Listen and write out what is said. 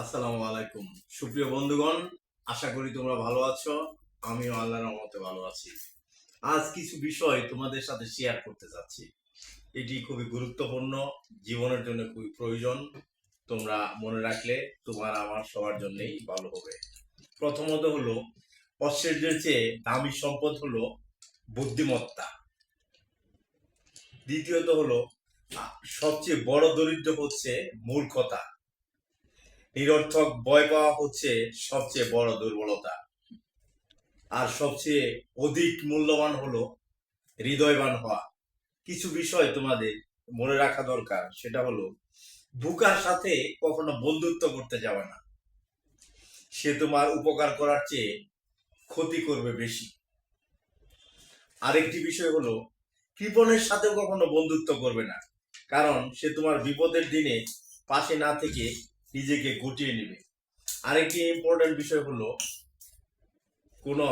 আসসালামু আলাইকুম। সুপ্রিয় বন্ধুগণ, আশা করি তোমরা ভালো আছো। আমিও আল্লাহর রহমতে ভালো আছি। আজ কিছু বিষয় তোমাদের সাথে শেয়ার করতে যাচ্ছি। এটি খুবই গুরুত্বপূর্ণ, জীবনের জন্য খুবই প্রয়োজন। তোমরা মনে রাখলে তোমার আমার সবার জন্যই ভালো হবে। প্রথমত হলো ঐশ্বর্যের চেয়ে দামি সম্পদ হলো বুদ্ধিমত্তা। দ্বিতীয়ত হলো, সবচেয়ে বড় দরিদ্র হচ্ছে মূর্খতা। নিরর্থক ভয় পাওয়া হচ্ছে সবচেয়ে বড় দুর্বলতা। আর সবচেয়ে অধিক মূল্যবান হলো হৃদয়বান হওয়া। কিছু বিষয় তোমাদের মনে রাখা দরকার, সেটা হলো বুকার সাথে কখনো বন্ধুত্ব করতে যাবে না। সে তোমার উপকার করার চেয়ে ক্ষতি করবে বেশি। আরেকটি বিষয় হলো কৃপণের সাথেও কখনো বন্ধুত্ব করবে না, কারণ সে তোমার বিপদের দিনে পাশে না থেকে নিজেকে গুটিয়ে নেবে আরেকটি ইম্পর্টেন্ট বিষয় হলো কোনো।